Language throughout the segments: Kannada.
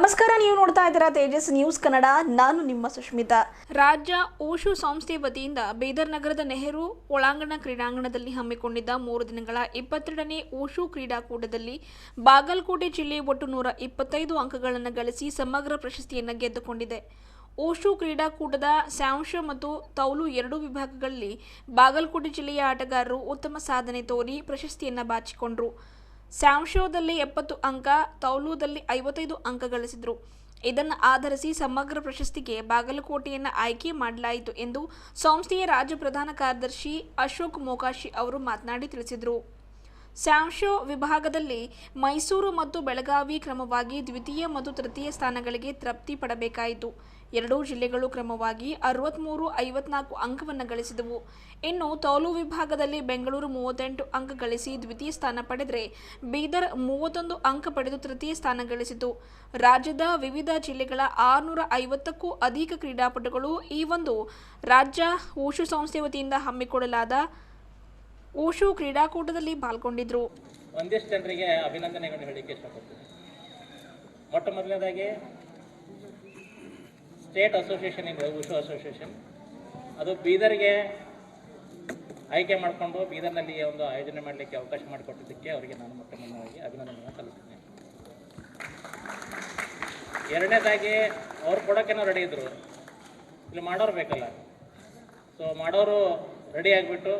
ನಮಸ್ಕಾರ, ನೀವು ನೋಡ್ತಾ ಇದ್ದೀರಾ ತೇಜಸ್ ನ್ಯೂಸ್ ಕನ್ನಡ. ನಾನು ನಿಮ್ಮ ಸುಷ್ಮಿತಾ ರಾಜ್ಯ ಓಶು ಸಂಸ್ಥೆ ವತಿಯಿಂದ ಬೀದರ್ ನಗರದ ನೆಹರು ಒಳಾಂಗಣ ಕ್ರೀಡಾಂಗಣದಲ್ಲಿ ಹಮ್ಮಿಕೊಂಡಿದ್ದ ಮೂರು ದಿನಗಳ ಇಪ್ಪತ್ತೆರಡನೇ ಓಶು ಕ್ರೀಡಾಕೂಟದಲ್ಲಿ ಬಾಗಲಕೋಟೆ ಜಿಲ್ಲೆ ಒಟ್ಟು ನೂರ ಇಪ್ಪತ್ತೈದು ಅಂಕಗಳನ್ನು ಗಳಿಸಿ ಸಮಗ್ರ ಪ್ರಶಸ್ತಿಯನ್ನು ಗೆದ್ದುಕೊಂಡಿದೆ. ಓಶು ಕ್ರೀಡಾಕೂಟದ ಸ್ಯಾಂಶ ಮತ್ತು ತೌಲು ಎರಡೂ ವಿಭಾಗಗಳಲ್ಲಿ ಬಾಗಲಕೋಟೆ ಜಿಲ್ಲೆಯ ಆಟಗಾರರು ಉತ್ತಮ ಸಾಧನೆ ತೋರಿ ಪ್ರಶಸ್ತಿಯನ್ನು ಬಾಚಿಕೊಂಡರು. ಸ್ಯಾಂಶೋದಲ್ಲಿ ಎಪ್ಪತ್ತು ಅಂಕ, ತೌಲೂದಲ್ಲಿ ಐವತ್ತೈದು ಅಂಕ ಗಳಿಸಿದರು. ಇದನ್ನು ಆಧರಿಸಿ ಸಮಗ್ರ ಪ್ರಶಸ್ತಿಗೆ ಬಾಗಲಕೋಟೆಯನ್ನು ಆಯ್ಕೆ ಮಾಡಲಾಯಿತು ಎಂದು ಸಂಸ್ಥೆಯ ರಾಜ್ಯ ಪ್ರಧಾನ ಕಾರ್ಯದರ್ಶಿ ಅಶೋಕ್ ಮೋಕಾಶಿ ಅವರು ಮಾತನಾಡಿ ತಿಳಿಸಿದರು. ಸ್ಯಾಂಶೋ ವಿಭಾಗದಲ್ಲಿ ಮೈಸೂರು ಮತ್ತು ಬೆಳಗಾವಿ ಕ್ರಮವಾಗಿ ದ್ವಿತೀಯ ಮತ್ತು ತೃತೀಯ ಸ್ಥಾನಗಳಿಗೆ ತೃಪ್ತಿ ಪಡಬೇಕಾಯಿತು. ಎರಡೂ ಜಿಲ್ಲೆಗಳು ಕ್ರಮವಾಗಿ ಅರವತ್ತ್ಮೂರು ಐವತ್ನಾಲ್ಕು ಅಂಕವನ್ನು ಗಳಿಸಿದವು. ಇನ್ನು ತೌಲು ವಿಭಾಗದಲ್ಲಿ ಬೆಂಗಳೂರು ಮೂವತ್ತೆಂಟು ಅಂಕ ಗಳಿಸಿ ದ್ವಿತೀಯ ಸ್ಥಾನ ಪಡೆದರೆ ಬೀದರ್ ಮೂವತ್ತೊಂದು ಅಂಕ ಪಡೆದು ತೃತೀಯ ಸ್ಥಾನ ಗಳಿಸಿತು. ರಾಜ್ಯದ ವಿವಿಧ ಜಿಲ್ಲೆಗಳ ಆರುನೂರ ಐವತ್ತಕ್ಕೂ ಅಧಿಕ ಕ್ರೀಡಾಪಟುಗಳು ಈ ಒಂದು ರಾಜ್ಯ ಓಶು ಸಂಸ್ಥೆ ವತಿಯಿಂದ ಹಮ್ಮಿಕೊಳ್ಳಲಾದ ಓಶು ಕ್ರೀಡಾಕೂಟದಲ್ಲಿ ಪಾಲ್ಗೊಂಡಿದ್ರು. ಒಂದಿಷ್ಟು ಜನರಿಗೆ ಅಭಿನಂದನೆಗಳನ್ನು ಹೇಳಿಕೆ ಇಷ್ಟಪಡ್ತೀನಿ. ಮೊಟ್ಟ ಮೊದಲನೇದಾಗಿ ಸ್ಟೇಟ್ ಅಸೋಸಿಯೇಷನ್ ಇದೆ ಉಷು ಅಸೋಸಿಯೇಷನ್. ಅದು ಬೀದರ್ಗೆ ಆಯ್ಕೆ ಮಾಡಿಕೊಂಡು ಬೀದರ್ನಲ್ಲಿ ಒಂದು ಆಯೋಜನೆ ಮಾಡಲಿಕ್ಕೆ ಅವಕಾಶ ಮಾಡಿಕೊಟ್ಟಿದ್ದಕ್ಕೆ ಅವರಿಗೆ ನಾನು ಮೊಟ್ಟ ಮೊದಲಾಗಿ ಅಭಿನಂದನೆಯನ್ನು ಸಲ್ಲಿಸ್ತೇನೆ. ಎರಡನೇದಾಗಿ ಅವ್ರು ಕೊಡೋಕ್ಕೇನೋ ರೆಡಿ ಇದ್ದರು ಇಲ್ಲಿ ಮಾಡೋರು ಬೇಕಲ್ಲ. ಸೊ ಮಾಡೋರು ರೆಡಿ ಆಗಿಬಿಟ್ಟು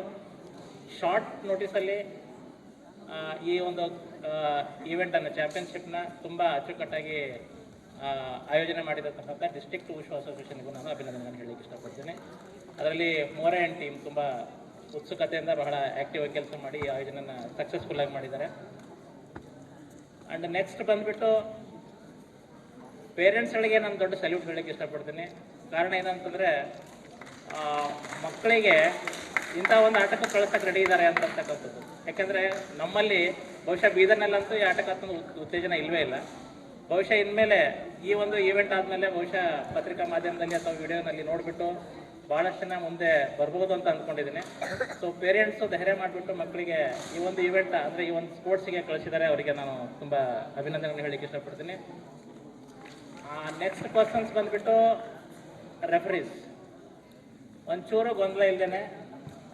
ಶಾರ್ಟ್ ನೋಟಿಸಲ್ಲಿ ಈ ಒಂದು ಈವೆಂಟನ್ನು ಚಾಂಪಿಯನ್ಶಿಪ್ನ ತುಂಬ ಅಚ್ಚುಕಟ್ಟಾಗಿ ಆಯೋಜನೆ ಮಾಡಿರತಕ್ಕಂಥ ಡಿಸ್ಟ್ರಿಕ್ಟ್ ವಿಶ್ವ ಅಸೋಸಿಯೇಷನ್ಗೂ ನಾನು ಅಭಿನಂದನೆಗಳನ್ನು ಹೇಳಲಿಕ್ಕೆ ಇಷ್ಟಪಡ್ತೀನಿ. ಅದರಲ್ಲಿ ಮೋರೆ ಆ್ಯಂಡ್ ಟೀಮ್ ತುಂಬ ಉತ್ಸುಕತೆಯಿಂದ ಬಹಳ ಆ್ಯಕ್ಟಿವ್ ಆಗಿ ಕೆಲಸ ಮಾಡಿ ಈ ಆಯೋಜನೆಯನ್ನು ಸಕ್ಸಸ್ಫುಲ್ಲಾಗಿ ಮಾಡಿದ್ದಾರೆ. ಆ್ಯಂಡ್ ನೆಕ್ಸ್ಟ್ ಬಂದುಬಿಟ್ಟು ಪೇರೆಂಟ್ಸ್ಗಳಿಗೆ ನಾನು ದೊಡ್ಡ ಸಲ್ಯೂಟ್ ಹೇಳಕ್ಕೆ ಇಷ್ಟಪಡ್ತೀನಿ. ಕಾರಣ ಏನಂತಂದರೆ ಮಕ್ಕಳಿಗೆ ಇಂಥ ಒಂದು ಆಟಕ್ಕೆ ಕಳಿಸೋಕೆ ರೆಡಿ ಇದ್ದಾರೆ ಅಂತಕ್ಕಂಥದ್ದು. ಯಾಕೆಂದರೆ ನಮ್ಮಲ್ಲಿ ಬಹುಶಃ ಬೀದರ್ನಲ್ಲಂತೂ ಈ ಆಟಕ್ಕೆ ಉತ್ತೇಜನ ಇಲ್ಲವೇ ಇಲ್ಲ. ಬಹುಶಃ ಇನ್ಮೇಲೆ ಈ ಒಂದು ಈವೆಂಟ್ ಆದಮೇಲೆ ಬಹುಶಃ ಪತ್ರಿಕಾ ಮಾಧ್ಯಮದಲ್ಲಿ ಅಥವಾ ವಿಡಿಯೋನಲ್ಲಿ ನೋಡಿಬಿಟ್ಟು ಭಾಳಷ್ಟು ಜನ ಮುಂದೆ ಬರ್ಬೋದು ಅಂತ ಅಂದ್ಕೊಂಡಿದ್ದೀನಿ ಸೊ ಪೇರೆಂಟ್ಸು ಧೈರ್ಯ ಮಾಡಿಬಿಟ್ಟು ಮಕ್ಕಳಿಗೆ ಈ ಒಂದು ಈವೆಂಟ್ ಅಂದರೆ ಈ ಒಂದು ಸ್ಪೋರ್ಟ್ಸಿಗೆ ಕಳಿಸಿದರೆ, ಅವರಿಗೆ ನಾನು ತುಂಬ ಅಭಿನಂದನೆ ಹೇಳಲಿಕ್ಕೆ ಇಷ್ಟಪಡ್ತೀನಿ. ನೆಕ್ಸ್ಟ್ ಪರ್ಸನ್ಸ್ ಬಂದ್ಬಿಟ್ಟು ರೆಫರೀಸ್ ಒಂಚೂರು ಗೊಂದಲ ಇಲ್ಲದೇ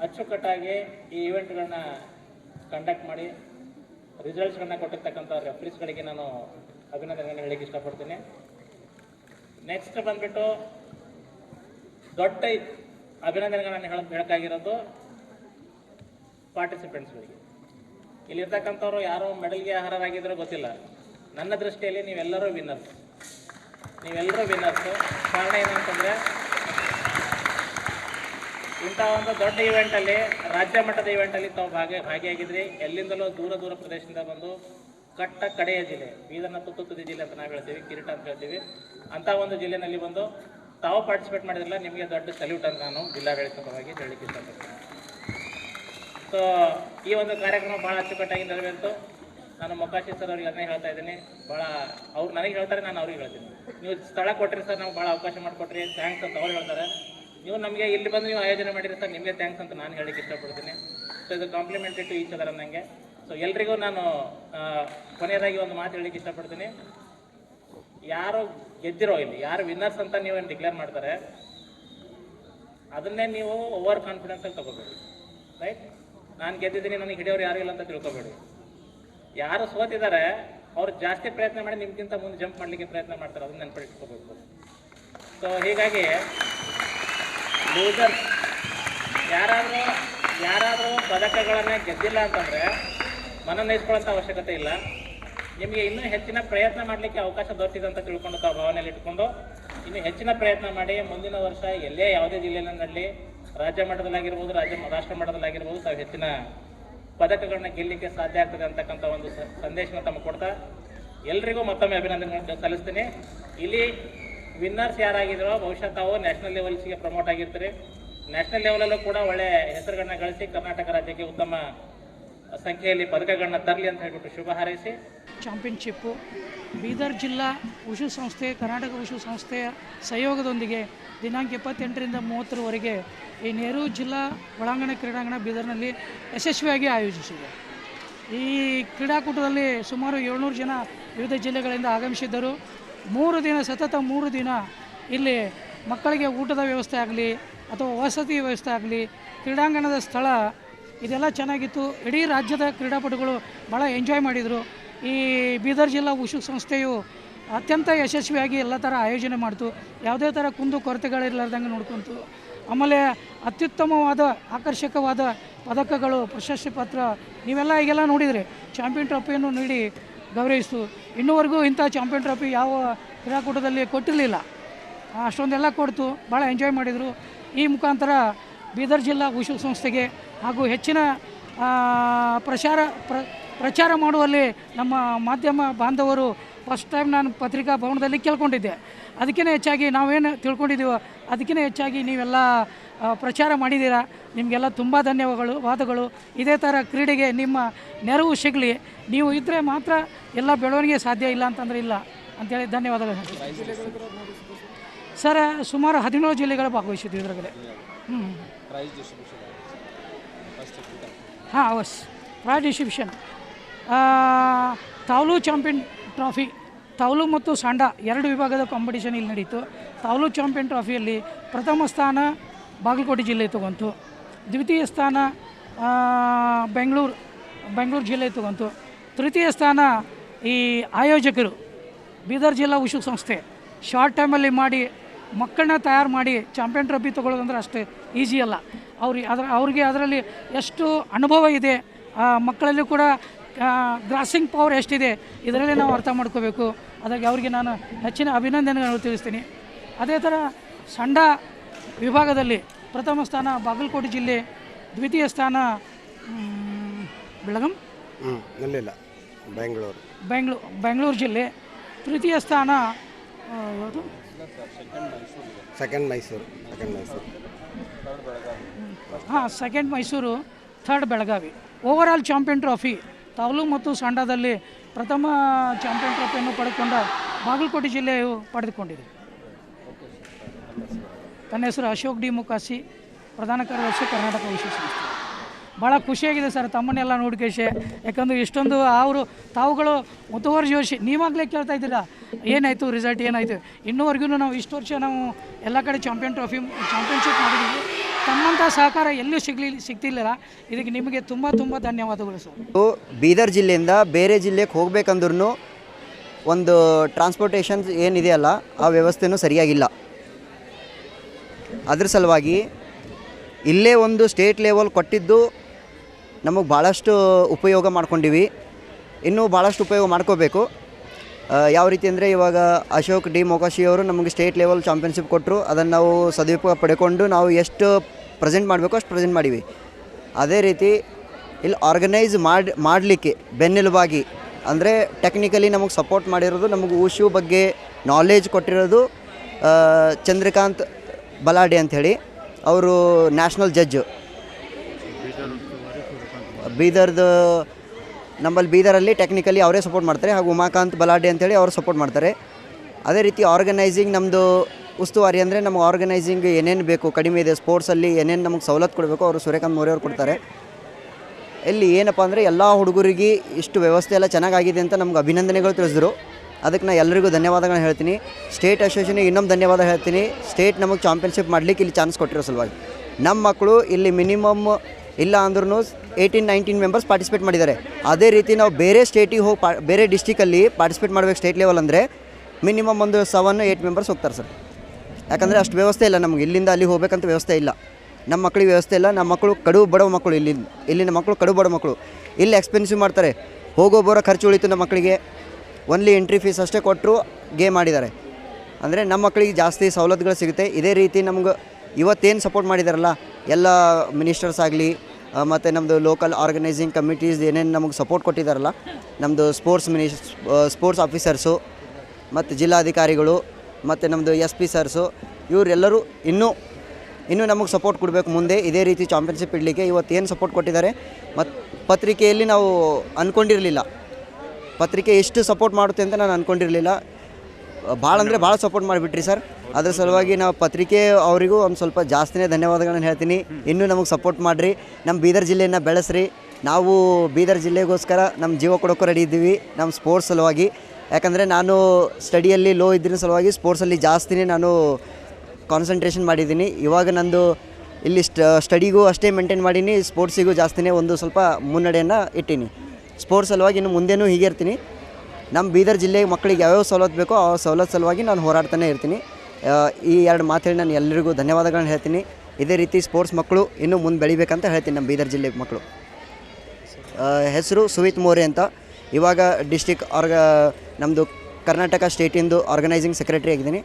ಅಚ್ಚುಕಟ್ಟಾಗಿ ಈ ಈವೆಂಟ್ಗಳನ್ನ ಕಂಡಕ್ಟ್ ಮಾಡಿ ರಿಸಲ್ಟ್ಸ್ಗಳನ್ನ ಕೊಟ್ಟಿರ್ತಕ್ಕಂಥ ರೆಫರೀಸ್ಗಳಿಗೆ ನಾನು ಅಭಿನಂದನೆಗಳನ್ನು ಹೇಳಕ್ಕೆ ಇಷ್ಟಪಡ್ತೀನಿ. ನೆಕ್ಸ್ಟ್ ಬಂದ್ಬಿಟ್ಟು ದೊಡ್ಡ ಅಭಿನಂದನೆಗಳನ್ನು ಹೇಳ ಹೇಳಕ್ಕಾಗಿರೋದು ಪಾರ್ಟಿಸಿಪೆಂಟ್ಸ್ಗಳಿಗೆ ಇಲ್ಲಿರ್ತಕ್ಕಂಥವ್ರು ಯಾರೋ ಮೆಡಲ್ಗೆ ಅರ್ಹರಾಗಿದ್ರೋ ಗೊತ್ತಿಲ್ಲ. ನನ್ನ ದೃಷ್ಟಿಯಲ್ಲಿ ನೀವೆಲ್ಲರೂ ವಿನ್ನರ್ಸ್ ನೀವೆಲ್ಲರೂ ವಿನ್ನರ್ಸು ಕಾರಣ ಏನಂತಂದರೆ ಇಂಥ ಒಂದು ದೊಡ್ಡ ಇವೆಂಟಲ್ಲಿ ರಾಜ್ಯ ಮಟ್ಟದ ಇವೆಂಟಲ್ಲಿ ತಾವು ಭಾಗೆ, ಭಾಗಿಯಾಗಿದ್ರಿ. ಎಲ್ಲಿಂದಲೂ ದೂರ ದೂರ ಪ್ರದೇಶದಿಂದ ಬಂದು ಕಟ್ಟ ಕಡೆಯ ಜಿಲ್ಲೆ, ಬೀದರ್ನ ತುತ್ತು ತುದಿ ಜಿಲ್ಲೆ ಅಂತ ನಾವು ಹೇಳ್ತೀವಿ, ಕಿರೀಟ ಅಂತ ಹೇಳ್ತೀವಿ. ಅಂಥ ಒಂದು ಜಿಲ್ಲೆನಲ್ಲಿ ಬಂದು ತಾವು ಪಾರ್ಟಿಸಿಪೇಟ್ ಮಾಡಿದ್ರಲ್ಲ, ನಿಮಗೆ ದೊಡ್ಡ ಸಲ್ಯೂಟ್ ಅಂತ ನಾನು ಜಿಲ್ಲಾಡಳಿತ ಪರವಾಗಿ ಹೇಳಲಿಕ್ಕೆ ಇಷ್ಟಪಡ್ತೀನಿ. ಸೊ ಈ ಒಂದು ಕಾರ್ಯಕ್ರಮ ಭಾಳ ಅಚ್ಚುಕಟ್ಟಾಗಿ ನೆರವೇರಿತು. ನಾನು ಮೊಕಾಶಿ ಸರ್ ಅವ್ರಿಗೆ ಅದನ್ನೇ ಹೇಳ್ತಾ ಇದ್ದೀನಿ. ಭಾಳ ಅವ್ರು ನನಗೆ ಹೇಳ್ತಾರೆ, ನಾನು ಅವ್ರಿಗೆ ಹೇಳ್ತೀನಿ. ನೀವು ಸ್ಥಳ ಕೊಟ್ಟಿರಿ ಸರ್ ನಮ್ಗೆ ಭಾಳ ಅವಕಾಶ ಮಾಡಿಕೊಟ್ರಿ ಥ್ಯಾಂಕ್ಸ್ ಅಂತ ಅವ್ರು ಹೇಳ್ತಾರೆ. ನೀವು ನಮಗೆ ಇಲ್ಲಿ ಬಂದು ನೀವು ಆಯೋಜನೆ ಮಾಡಿರಿ ಸರ್ ನಿಮಗೆ ಥ್ಯಾಂಕ್ಸ್ ಅಂತ ನಾನು ಹೇಳಕ್ಕೆ ಇಷ್ಟಪಡ್ತೀನಿ. ಸೊ ಇದು ಕಾಂಪ್ಲಿಮೆಂಟ್ರಿ ಟು ಈಚ್ ಅದರ ನನಗೆ ಸೊ ಎಲ್ರಿಗೂ ನಾನು ಕೊನೆಯದಾಗಿ ಒಂದು ಮಾತು ಹೇಳಲಿಕ್ಕೆ ಇಷ್ಟಪಡ್ತೀನಿ. ಯಾರು ಗೆದ್ದಿರೋ ಇಲ್ಲಿ, ಯಾರು ವಿನ್ನರ್ಸ್ ಅಂತ ನೀವು ಡಿಕ್ಲೇರ್ ಮಾಡ್ತಾರೆ, ಅದನ್ನೇ ನೀವು ಓವರ್ ಕಾನ್ಫಿಡೆನ್ಸ್ ಅಲ್ಲಿ ತಗೋಬೇಡಿ. ರೈಟ್ ನಾನು ಗೆದ್ದಿದ್ದೀನಿ, ನನಗೆ ಹಿಡಿಯೋರು ಯಾರು ಇಲ್ಲ ಅಂತ ತಿಳ್ಕೊಬೇಡಿ. ಯಾರು ಸೋತಿದ್ದಾರೆ ಅವ್ರು ಜಾಸ್ತಿ ಪ್ರಯತ್ನ ಮಾಡಿ ನಿಮ್ಗಿಂತ ಮುಂದೆ ಜಂಪ್ ಮಾಡಲಿಕ್ಕೆ ಪ್ರಯತ್ನ ಮಾಡ್ತಾರೆ, ಅದನ್ನ ನೆನ್ಪಿಟ್ಕೋಬೇಕು. ಸೊ ಹೀಗಾಗಿ ಲೂಸರ್ ಯಾರಾದರೂ ಯಾರಾದರೂ ಪದಕಗಳನ್ನು ಗೆದ್ದಿಲ್ಲ ಅಂತಂದರೆ ಮನನೈಸ್ಕೊಳ್ಳೋಂಥ ಅವಶ್ಯಕತೆ ಇಲ್ಲ. ನಿಮಗೆ ಇನ್ನೂ ಹೆಚ್ಚಿನ ಪ್ರಯತ್ನ ಮಾಡಲಿಕ್ಕೆ ಅವಕಾಶ ದೊರೆತಿದೆ ಅಂತ ತಿಳ್ಕೊಂಡು ತಾವು ಭಾವನೆಯಲ್ಲಿ ಇಟ್ಕೊಂಡು ಇನ್ನು ಹೆಚ್ಚಿನ ಪ್ರಯತ್ನ ಮಾಡಿ ಮುಂದಿನ ವರ್ಷ ಎಲ್ಲೇ ಯಾವುದೇ ಜಿಲ್ಲೆಯಲ್ಲಿ ರಾಜ್ಯ ಮಟ್ಟದಲ್ಲಾಗಿರ್ಬೋದು, ರಾಜ್ಯ ರಾಷ್ಟ್ರ ಮಟ್ಟದಲ್ಲಾಗಿರ್ಬೋದು, ತಾವು ಹೆಚ್ಚಿನ ಪದಕಗಳನ್ನ ಗೆಲ್ಲಲಿಕ್ಕೆ ಸಾಧ್ಯ ಆಗ್ತದೆ ಅಂತಕ್ಕಂಥ ಒಂದು ಸಂದೇಶನ ತಮಗೆ ಕೊಡ್ತಾ ಎಲ್ರಿಗೂ ಮತ್ತೊಮ್ಮೆ ಅಭಿನಂದನೆಗಳನ್ನು ಸಲ್ಲಿಸ್ತೀನಿ. ಇಲ್ಲಿ ವಿನ್ನರ್ಸ್ ಯಾರಾಗಿದ್ರೋ ಬಹುಶಃ ತಾವು ನ್ಯಾಷನಲ್ ಲೆವೆಲ್ಸ್ಗೆ ಪ್ರಮೋಟ್ ಆಗಿರ್ತೀರಿ. ನ್ಯಾಷನಲ್ ಲೆವೆಲಲ್ಲೂ ಕೂಡ ಒಳ್ಳೆ ಹೆಸರುಗಳನ್ನ ಗಳಿಸಿ ಕರ್ನಾಟಕ ರಾಜ್ಯಕ್ಕೆ ಉತ್ತಮ ಸಂಖ್ಯೆಯಲ್ಲಿ ಪದಕಗಳನ್ನ ತರಲಿ ಅಂತ ಹೇಳ್ಬಿಟ್ಟು ಶುಭ ಹಾರೈಸಿ. ಚಾಂಪಿಯನ್ಶಿಪ್ಪು, ಬೀದರ್ ಜಿಲ್ಲಾ ಉಷು ಸಂಸ್ಥೆ, ಕರ್ನಾಟಕ ಉಷು ಸಂಸ್ಥೆಯ ಸಹಯೋಗದೊಂದಿಗೆ ದಿನಾಂಕ ಇಪ್ಪತ್ತೆಂಟರಿಂದ ಮೂವತ್ತರವರೆಗೆ ಈ ನೆಹರು ಜಿಲ್ಲಾ ಒಳಾಂಗಣ ಕ್ರೀಡಾಂಗಣ ಬೀದರ್ನಲ್ಲಿ ಯಶಸ್ವಿಯಾಗಿ ಆಯೋಜಿಸಿದೆ. ಈ ಕ್ರೀಡಾಕೂಟದಲ್ಲಿ ಸುಮಾರು ಏಳ್ನೂರು ಜನ ವಿವಿಧ ಜಿಲ್ಲೆಗಳಿಂದ ಆಗಮಿಸಿದ್ದರು. ಮೂರು ದಿನ, ಸತತ ಮೂರು ದಿನ ಇಲ್ಲಿ ಮಕ್ಕಳಿಗೆ ಊಟದ ವ್ಯವಸ್ಥೆ ಆಗಲಿ ಅಥವಾ ವಸತಿ ವ್ಯವಸ್ಥೆ ಆಗಲಿ, ಕ್ರೀಡಾಂಗಣದ ಸ್ಥಳ ಇದೆಲ್ಲ ಚೆನ್ನಾಗಿತ್ತು. ಇಡೀ ರಾಜ್ಯದ ಕ್ರೀಡಾಪಟುಗಳು ಭಾಳ ಎಂಜಾಯ್ ಮಾಡಿದರು. ಈ ಬೀದರ್ ಜಿಲ್ಲಾ ಉಷು ಸಂಸ್ಥೆಯು ಅತ್ಯಂತ ಯಶಸ್ವಿಯಾಗಿ ಎಲ್ಲ ಥರ ಆಯೋಜನೆ ಮಾಡ್ತು. ಯಾವುದೇ ಥರ ಕುಂದು ಕೊರತೆಗಳಿರ್ಲಾರ್ದಂಗೆ ನೋಡ್ಕೊಂತು. ಆಮೇಲೆ ಅತ್ಯುತ್ತಮವಾದ, ಆಕರ್ಷಕವಾದ ಪದಕಗಳು, ಪ್ರಶಸ್ತಿ ಪತ್ರ, ನೀವೆಲ್ಲ ಈಗೆಲ್ಲ ನೋಡಿದರೆ. ಚಾಂಪಿಯನ್ ಟ್ರೋಫಿಯನ್ನು ನೀಡಿ ಗೌರವಿಸ್ತು. ಇನ್ನೂವರೆಗೂ ಇಂಥ ಚಾಂಪಿಯನ್ ಟ್ರೋಫಿ ಯಾವ ಕ್ರೀಡಾಕೂಟದಲ್ಲಿ ಕೊಟ್ಟಿರಲಿಲ್ಲ. ಅಷ್ಟೊಂದೆಲ್ಲ ಕೊಡ್ತು. ಭಾಳ ಎಂಜಾಯ್ ಮಾಡಿದರು. ಈ ಮುಖಾಂತರ ಬೀದರ್ ಜಿಲ್ಲಾ ಉಷು ಸಂಸ್ಥೆಗೆ ಹಾಗೂ ಹೆಚ್ಚಿನ ಪ್ರಚಾರ, ಪ್ರ, ಪ್ರಚಾರ ಮಾಡುವಲ್ಲಿ ನಮ್ಮ ಮಾಧ್ಯಮ ಬಾಂಧವರು ಫಸ್ಟ್ ಟೈಮ್ ನಾನು ಪತ್ರಿಕಾ ಭವನದಲ್ಲಿ ಕೇಳ್ಕೊಂಡಿದ್ದೆ. ಅದಕ್ಕಿಂತ ಹೆಚ್ಚಾಗಿ ನಾವೇನು ತಿಳ್ಕೊಂಡಿದ್ದೀವೋ ಅದಕ್ಕಿಂತ ಹೆಚ್ಚಾಗಿ ನೀವೆಲ್ಲ ಪ್ರಚಾರ ಮಾಡಿದ್ದೀರಾ? ನಿಮಗೆಲ್ಲ ತುಂಬ ಧನ್ಯವಾದಗಳು, ವಾದಗಳು. ಇದೇ ಥರ ಕ್ರೀಡೆಗೆ ನಿಮ್ಮ ನೆರವು ಸಿಗಲಿ. ನೀವು ಇದ್ದರೆ ಮಾತ್ರ ಎಲ್ಲ ಬೆಳವಣಿಗೆ ಸಾಧ್ಯ ಇಲ್ಲ ಅಂತಂದರೆ ಇಲ್ಲ. ಅಂತೇಳಿ ಧನ್ಯವಾದಗಳು. ಸರ್, ಸುಮಾರು ಹದಿನೇಳು ಜಿಲ್ಲೆಗಳು ಭಾಗವಹಿಸಿದ್ವಿ ಇದರಲ್ಲಿ ಹ್ಞೂ ಹಾಂ ಅವಸ್ ಪ್ರೈಸ್ ಡಿಸ್ಟ್ರಿಬ್ಯೂಷನ್ ತಾವಲು ಚಾಂಪಿಯನ್ ಟ್ರಾಫಿ ತಾವಲು ಮತ್ತು ಸಾಂಡ ಎರಡು ವಿಭಾಗದ ಕಾಂಪಿಟೇಷನ್ ಇಲ್ಲಿ ನಡೀತು. ತಾವಲು ಚಾಂಪಿಯನ್ ಟ್ರಾಫಿಯಲ್ಲಿ ಪ್ರಥಮ ಸ್ಥಾನ ಬಾಗಲಕೋಟೆ ಜಿಲ್ಲೆ ತಗೊಂತು. ದ್ವಿತೀಯ ಸ್ಥಾನ ಬೆಂಗಳೂರು ಬೆಂಗಳೂರು ಜಿಲ್ಲೆ ತಗೊಂತು. ತೃತೀಯ ಸ್ಥಾನ ಈ ಆಯೋಜಕರು, ಬೀದರ್ ಜಿಲ್ಲಾ ಉಷು ಸಂಸ್ಥೆ. ಶಾರ್ಟ್ ಟೈಮಲ್ಲಿ ಮಾಡಿ ಮಕ್ಕಳನ್ನ ತಯಾರು ಮಾಡಿ ಚಾಂಪಿಯನ್ ಟ್ರೋಫಿ ತೊಗೊಳ್ಳೋದಂದ್ರೆ ಅಷ್ಟು ಈಸಿ ಅಲ್ಲ. ಅವ್ರಿಗೆ ಅದರ ಅವ್ರಿಗೆ ಅದರಲ್ಲಿ ಎಷ್ಟು ಅನುಭವ ಇದೆ ಆ ಮಕ್ಕಳಲ್ಲಿ ಕೂಡ ಗ್ರಾಸಿಂಗ್ ಪವರ್ ಎಷ್ಟಿದೆ ಇದರಲ್ಲಿ ನಾವು ಅರ್ಥ ಮಾಡ್ಕೋಬೇಕು. ಅದಕ್ಕೆ ಅವರಿಗೆ ನಾನು ಹೆಚ್ಚಿನ ಅಭಿನಂದನೆಗಳನ್ನು ತಿಳಿಸ್ತೀನಿ. ಅದೇ ಥರ ಸಂಡ ವಿಭಾಗದಲ್ಲಿ ಪ್ರಥಮ ಸ್ಥಾನ ಬಾಗಲಕೋಟೆ ಜಿಲ್ಲೆ ದ್ವಿತೀಯ ಸ್ಥಾನ ಬೆಳಗಂ? ಹ್ಞೂ ಬೆಂಗಳೂರು. ಬೆಂಗಳೂರು ಬೆಂಗಳೂರು ಜಿಲ್ಲೆ. ತೃತೀಯ ಸ್ಥಾನ ಯಾವುದು? Second Mysuru second Mysuru. ಹಾಂ, second Mysuru, third Belagavi. Overall champion trophy ತಾವಲು ಮತ್ತು ಸಾಂಡಾದಲ್ಲಿ ಪ್ರಥಮ ಚಾಂಪಿಯನ್ ಟ್ರಾಫಿಯನ್ನು ಪಡೆದುಕೊಂಡ ಬಾಗಲಕೋಟೆ ಜಿಲ್ಲೆಯು ಪಡೆದುಕೊಂಡಿದೆ. ತನ್ನ ಹೆಸರು ಅಶೋಕ್ ಡಿ ಮುಕಾಸಿ, ಪ್ರಧಾನ ಕಾರ್ಯದರ್ಶಿ ಕರ್ನಾಟಕ ಸಂಸ್ಥೆ. ಭಾಳ ಖುಷಿಯಾಗಿದೆ ಸರ್ ತಮ್ಮನ್ನೆಲ್ಲ ನೋಡ್ಕೇಶೆ ಯಾಕಂದ್ರೆ ಇಷ್ಟೊಂದು ಅವರು ತಾವುಗಳು ಮುತುವರ್ಜಿ ಜೋಶಿ ನೀವಾಗಲೇ ಕೇಳ್ತಾ ಇದ್ದೀರಾ? ಏನಾಯಿತು ರಿಸಲ್ಟ್ ಏನಾಯಿತು? ಇನ್ನೂವರೆಗೂ ನಾವು ಇಷ್ಟು ವರ್ಷ ನಾವು ಎಲ್ಲ ಕಡೆ ಚಾಂಪಿಯನ್ ಟ್ರೋಫಿ ಚಾಂಪಿಯನ್ಶಿಪ್ ಮಾಡಿದ್ದೀವಿ. ತಮ್ಮಂಥ ಸಹಕಾರ ಎಲ್ಲೂ ಸಿಗಲಿ ಸಿಗ್ತಿಲ್ಲ ಇದಕ್ಕೆ ನಿಮಗೆ ತುಂಬ ತುಂಬ ಧನ್ಯವಾದಗಳು ಸರ್. ಬೀದರ್ ಜಿಲ್ಲೆಯಿಂದ ಬೇರೆ ಜಿಲ್ಲೆಗೆ ಹೋಗ್ಬೇಕಂದ್ರೂ ಒಂದು ಟ್ರಾನ್ಸ್ಪೋರ್ಟೇಷನ್ ಏನಿದೆಯಲ್ಲ ಆ ವ್ಯವಸ್ಥೆನೂ ಸರಿಯಾಗಿಲ್ಲ. ಅದ್ರ ಸಲುವಾಗಿ ಇಲ್ಲೇ ಒಂದು ಸ್ಟೇಟ್ ಲೆವೆಲ್ ಕೊಟ್ಟಿದ್ದು ನಮಗೆ ಭಾಳಷ್ಟು ಉಪಯೋಗ ಮಾಡ್ಕೊಂಡಿವಿ. ಇನ್ನೂ ಭಾಳಷ್ಟು ಉಪಯೋಗ ಮಾಡ್ಕೋಬೇಕು. ಯಾವ ರೀತಿ ಅಂದರೆ ಇವಾಗ ಅಶೋಕ್ ಡಿ ಮೊಕಾಶಿ ಅವರು ನಮಗೆ ಸ್ಟೇಟ್ ಲೆವೆಲ್ ಚಾಂಪಿಯನ್ಶಿಪ್ ಕೊಟ್ಟರು. ಅದನ್ನು ನಾವು ಸದುಪಯೋಗ ಪಡ್ಕೊಂಡು ನಾವು ಎಷ್ಟು ಪ್ರೆಸೆಂಟ್ ಮಾಡಬೇಕು ಅಷ್ಟು ಪ್ರೆಸೆಂಟ್ ಮಾಡೀವಿ. ಅದೇ ರೀತಿ ಇಲ್ಲಿ ಆರ್ಗನೈಸ್ ಮಾಡಿ, ಮಾಡಲಿಕ್ಕೆ ಬೆನ್ನೆಲುಬಾಗಿ ಅಂದರೆ ಟೆಕ್ನಿಕಲಿ ನಮಗೆ ಸಪೋರ್ಟ್ ಮಾಡಿರೋದು ನಮಗೆ ಊಶು ಬಗ್ಗೆ ನಾಲೆಜ್ ಕೊಟ್ಟಿರೋದು ಚಂದ್ರಕಾಂತ್ ಬಲಾಡೆ ಅಂಥೇಳಿ. ಅವರು ನ್ಯಾಷನಲ್ ಜಡ್ಜು. ಬೀದರ್ದು, ನಮ್ಮಲ್ಲಿ ಬೀದರಲ್ಲಿ ಟೆಕ್ನಿಕಲಿ ಅವರೇ ಸಪೋರ್ಟ್ ಮಾಡ್ತಾರೆ ಹಾಗೂ ಉಮಾಕಾಂತ್ ಬಲಾಡೆ ಅಂತೇಳಿ ಅವರು ಸಪೋರ್ಟ್ ಮಾಡ್ತಾರೆ. ಅದೇ ರೀತಿ ಆರ್ಗನೈಸಿಂಗ್ ನಮ್ಮದು ಉಸ್ತುವಾರಿ ಅಂದರೆ ನಮಗೆ ಆರ್ಗನೈಸಿಂಗ್ ಏನೇನು ಬೇಕು, ಕಡಿಮೆ ಇದೆ ಸ್ಪೋರ್ಟ್ಸಲ್ಲಿ ಏನೇನು ನಮಗೆ ಸವಲತ್ತು ಕೊಡಬೇಕು ಅವರು ಸೂರ್ಯಕಾಂತ್ ಮೌರ್ಯ ಅವ್ರು ಕೊಡ್ತಾರೆ. ಇಲ್ಲಿ ಏನಪ್ಪ ಅಂದರೆ ಎಲ್ಲ ಹುಡುಗರಿಗೆ ಇಷ್ಟು ವ್ಯವಸ್ಥೆ ಎಲ್ಲ ಚೆನ್ನಾಗಾಗಿದೆ ಅಂತ ನಮ್ಗೆ ಅಭಿನಂದನೆಗಳು ತಿಳಿಸಿದ್ರು. ಅದಕ್ಕೆ ನಾನು ಎಲ್ಲರಿಗೂ ಧನ್ಯವಾದಗಳನ್ನ ಹೇಳ್ತೀನಿ. ಸ್ಟೇಟ್ ಅಸೋಸಿಯೇಷನ್ಗೆ ಇನ್ನೊಂದು ಧನ್ಯವಾದ ಹೇಳ್ತೀನಿ. ಸ್ಟೇಟ್ ನಮಗೆ ಚಾಂಪಿಯನ್ಶಿಪ್ ಮಾಡಲಿಕ್ಕೆ ಇಲ್ಲಿ ಚಾನ್ಸ್ ಕೊಟ್ಟಿರೋ ಸಲುವಾಗಿ. ನಮ್ಮ ಮಕ್ಕಳು ಇಲ್ಲಿ ಮಿನಿಮಮ್ ಇಲ್ಲ ಅಂದ್ರೂ ಏಯ್ಟೀನ್ ನೈನ್ಟೀನ್ ಮೆಂಬರ್ಸ್ ಪಾರ್ಟಿಸಿಪೇಟ್ ಮಾಡಿದ್ದಾರೆ. ಅದೇ ರೀತಿ ನಾವು ಬೇರೆ ಸ್ಟೇಟಿಗೆ ಹೋಗಿ ಪಾ ಬೇರೆ ಡಿಸ್ಟಿಕಲ್ಲಿ ಪಾರ್ಟಿಸಿಪೇಟ್ ಮಾಡಬೇಕು ಸ್ಟೇಟ್ ಲೆವೆಲ್ ಅಂದರೆ ಮಿನಿಮಮ್ ಒಂದು ಸೆವೆನ್ ಏಯ್ಟ್ ಮೆಂಬರ್ಸ್ ಹೋಗ್ತಾರೆ ಸರ್ ಯಾಕಂದರೆ ಅಷ್ಟು ವ್ಯವಸ್ಥೆ ಇಲ್ಲ ನಮಗೆ. ಇಲ್ಲಿಂದ ಅಲ್ಲಿ ಹೋಗ್ಬೇಕಂತ ವ್ಯವಸ್ಥೆ ಇಲ್ಲ. ನಮ್ಮ ಮಕ್ಕಳಿಗೆ ವ್ಯವಸ್ಥೆ ಇಲ್ಲ. ನಮ್ಮ ಮಕ್ಕಳು ಕಡು ಬಡ ಮಕ್ಕಳು ಇಲ್ಲಿ. ಇಲ್ಲಿನ ಮಕ್ಕಳು ಕಡು ಬಡ ಮಕ್ಕಳು. ಇಲ್ಲಿ ಎಕ್ಸ್ಪೆನ್ಸಿವ್ ಮಾಡ್ತಾರೆ. ಹೋಗೋ ಬರೋ ಖರ್ಚು ಉಳಿತು ನಮ್ಮ ಮಕ್ಕಳಿಗೆ. ಒನ್ಲಿ ಎಂಟ್ರಿ ಫೀಸ್ ಅಷ್ಟೇ ಕೊಟ್ಟರು ಗೇಮ್ ಮಾಡಿದ್ದಾರೆ ಅಂದರೆ ನಮ್ಮ ಮಕ್ಕಳಿಗೆ ಜಾಸ್ತಿ ಸವಲತ್ತುಗಳು ಸಿಗುತ್ತೆ. ಇದೇ ರೀತಿ ನಮ್ಗೆ ಇವತ್ತೇನು ಸಪೋರ್ಟ್ ಮಾಡಿದಾರಲ್ಲ ಎಲ್ಲ ಮಿನಿಸ್ಟರ್ಸ್ ಆಗಲಿ ಮತ್ತು ನಮ್ಮದು ಲೋಕಲ್ ಆರ್ಗನೈಸಿಂಗ್ ಕಮಿಟೀಸ್ ಏನೇನು ನಮಗೆ ಸಪೋರ್ಟ್ ಕೊಟ್ಟಿದ್ದಾರಲ್ಲ ನಮ್ಮದು ಸ್ಪೋರ್ಟ್ಸ್ ಮಿನಿಸ್ ಸ್ಪೋರ್ಟ್ಸ್ ಆಫೀಸರ್ಸು ಮತ್ತು ಜಿಲ್ಲಾಧಿಕಾರಿಗಳು, ಮತ್ತು ನಮ್ಮದು ಎಸ್ ಪಿ ಸರ್ಸು ಇವರೆಲ್ಲರೂ ಇನ್ನೂ ಇನ್ನೂ ನಮಗೆ ಸಪೋರ್ಟ್ ಕೊಡಬೇಕು ಮುಂದೆ. ಇದೇ ರೀತಿ ಚಾಂಪಿಯನ್ಶಿಪ್ ಇಡಲಿಕ್ಕೆ ಇವತ್ತು ಏನು ಸಪೋರ್ಟ್ ಕೊಟ್ಟಿದ್ದಾರೆ? ಮತ್ತು ಪತ್ರಿಕೆಯಲ್ಲಿ ನಾವು ಅಂದ್ಕೊಂಡಿರಲಿಲ್ಲ ಪತ್ರಿಕೆ ಎಷ್ಟು ಸಪೋರ್ಟ್ ಮಾಡುತ್ತೆ ಅಂತ ನಾನು ಅಂದ್ಕೊಂಡಿರಲಿಲ್ಲ ಭಾಳ ಅಂದರೆ ಭಾಳ ಸಪೋರ್ಟ್ ಮಾಡಿಬಿಟ್ರಿ ಸರ್ ಅದ್ರ ಸಲುವಾಗಿ ನಾವು ಪತ್ರಿಕೆ ಅವರಿಗೂ ಒಂದು ಸ್ವಲ್ಪ ಜಾಸ್ತಿನೇ ಧನ್ಯವಾದಗಳನ್ನು ಹೇಳ್ತೀನಿ. ಇನ್ನೂ ನಮಗೆ ಸಪೋರ್ಟ್ ಮಾಡಿರಿ. ನಮ್ಮ ಬೀದರ್ ಜಿಲ್ಲೆಯನ್ನು ಬೆಳೆಸ್ರಿ. ನಾವು ಬೀದರ್ ಜಿಲ್ಲೆಗೋಸ್ಕರ ನಮ್ಮ ಜೀವ ಕೊಡೋಕ್ಕೂ ರೆಡಿ ಇದ್ದೀವಿ ನಮ್ಮ ಸ್ಪೋರ್ಟ್ಸ್ ಸಲುವಾಗಿ. ಯಾಕಂದರೆ ನಾನು ಸ್ಟಡಿಯಲ್ಲಿ ಲೋ ಇದ್ದಿನ ಸಲುವಾಗಿ ಸ್ಪೋರ್ಟ್ಸಲ್ಲಿ ಜಾಸ್ತಿನೇ ನಾನು ಕಾನ್ಸಂಟ್ರೇಷನ್ ಮಾಡಿದ್ದೀನಿ. ಇವಾಗ ನಂದು ಇಲ್ಲಿ ಸ್ಟ ಸ್ಟಡಿಗೂ ಅಷ್ಟೇ ಮೇಂಟೈನ್ ಮಾಡೀನಿ ಸ್ಪೋರ್ಟ್ಸಿಗೂ ಜಾಸ್ತಿನೇ ಒಂದು ಸ್ವಲ್ಪ ಮುನ್ನಡೆಯನ್ನು ಇಟ್ಟೀನಿ. ಸ್ಪೋರ್ಟ್ಸ್ ಸಲುವಾಗಿ ಇನ್ನು ಮುಂದೆನೂ ಹೀಗೆ ಇರ್ತೀನಿ. ನಮ್ಮ ಬೀದರ್ ಜಿಲ್ಲೆ ಮಕ್ಕಳಿಗೆ ಯಾವ್ಯಾವ ಸವಲತ್ತು ಬೇಕೋ ಆ ಸವಲತ್ತು ಸಲುವಾಗಿ ನಾನು ಹೋರಾಡ್ತಾನೆ ಇರ್ತೀನಿ. ಈ ಎರಡು ಮಾತು ಹೇಳಿ ನಾನು ಎಲ್ಲರಿಗೂ ಧನ್ಯವಾದಗಳನ್ನು ಹೇಳ್ತೀನಿ. ಇದೇ ರೀತಿ ಸ್ಪೋರ್ಟ್ಸ್ ಮಕ್ಕಳು ಇನ್ನೂ ಮುಂದೆ ಬೆಳಿಬೇಕಂತ ಹೇಳ್ತೀನಿ ನಮ್ಮ ಬೀದರ್ ಜಿಲ್ಲೆ ಮಕ್ಕಳು. ಹೆಸರು ಸುವಿತ್ ಮೋರೆ ಅಂತ. ಇವಾಗ ಡಿಸ್ಟಿಕ್ ಆರ್ಗ ನಮ್ಮದು ಕರ್ನಾಟಕ ಸ್ಟೇಟಿಂದು ಆರ್ಗನೈಸಿಂಗ್ ಸೆಕ್ರೆಟರಿ ಆಗಿದ್ದೀನಿ.